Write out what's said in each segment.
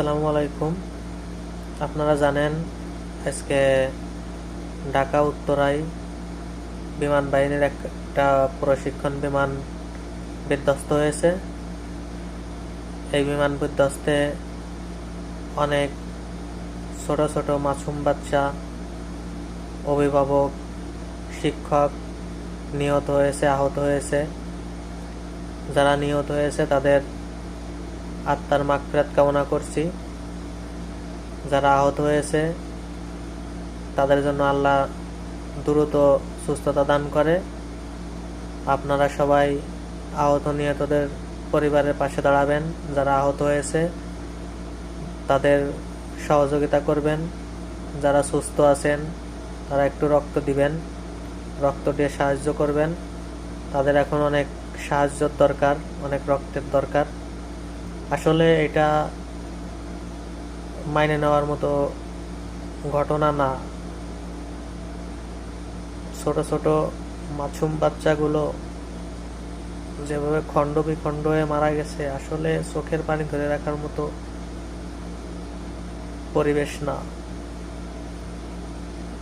আসসালামু আলাইকুম। আপনারা জানেন, আজকে ঢাকা উত্তরায় বিমান বাহিনীর একটা প্রশিক্ষণ বিমান বিধ্বস্ত হয়েছে। এই বিমান বিধ্বস্তে অনেক ছোট ছোট মাসুম বাচ্চা, অভিভাবক, শিক্ষক নিহত হয়েছে, আহত হয়েছে। যারা নিহত হয়েছে তাদের আত্মার মাগফিরাত কামনা করছি। যারা আহত হয়েছে, তাদের জন্য আল্লাহ দ্রুত সুস্থতা দান করে। আপনারা সবাই আহত নিহতদের পরিবারের পাশে দাঁড়াবেন। যারা আহত হয়েছে, তাদের সহযোগিতা করবেন। যারা সুস্থ আছেন, তারা একটু রক্ত দিবেন। রক্ত দিয়ে সাহায্য করবেন। তাদের এখন অনেক সাহায্যর দরকার, অনেক রক্তের দরকার। আসলে এটা মাইনে নেওয়ার মতো ঘটনা না। ছোট ছোট মাছুম বাচ্চাগুলো যেভাবে খণ্ড বিখণ্ড হয়ে মারা গেছে, আসলে চোখের পানি ধরে রাখার মতো পরিবেশ না।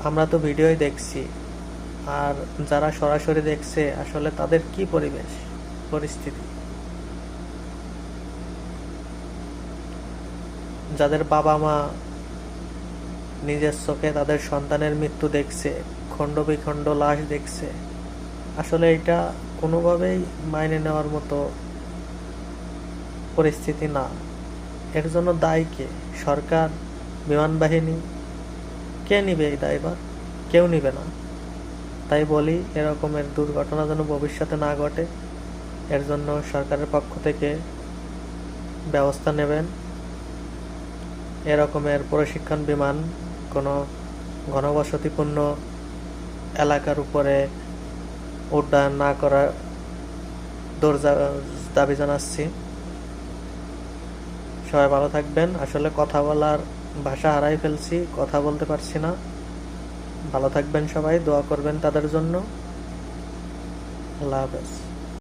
আমরা তো ভিডিওই দেখছি, আর যারা সরাসরি দেখছে, আসলে তাদের কি পরিবেশ, পরিস্থিতি? যাদের বাবা মা নিজের চোখে তাদের সন্তানের মৃত্যু দেখছে, খণ্ড বিখণ্ড লাশ দেখছে, আসলে এটা কোনোভাবেই মাইনে নেওয়ার মতো পরিস্থিতি না। এর জন্য দায়ী কে? সরকার, বিমান বাহিনী? কে নিবে এই দায়ভার? কেউ নিবে না। তাই বলি, এরকমের দুর্ঘটনা যেন ভবিষ্যতে না ঘটে, এর জন্য সরকারের পক্ষ থেকে ব্যবস্থা নেবেন। এরকমের প্রশিক্ষণ বিমান কোনো ঘনবসতিপূর্ণ এলাকার উপরে উড্ডয়ন না করার দরজা, দাবি জানাচ্ছি। সবাই ভালো থাকবেন। আসলে কথা বলার ভাষা হারাই ফেলছি, কথা বলতে পারছি না। ভালো থাকবেন সবাই, দোয়া করবেন তাদের জন্য। আল্লাহ হাফেজ।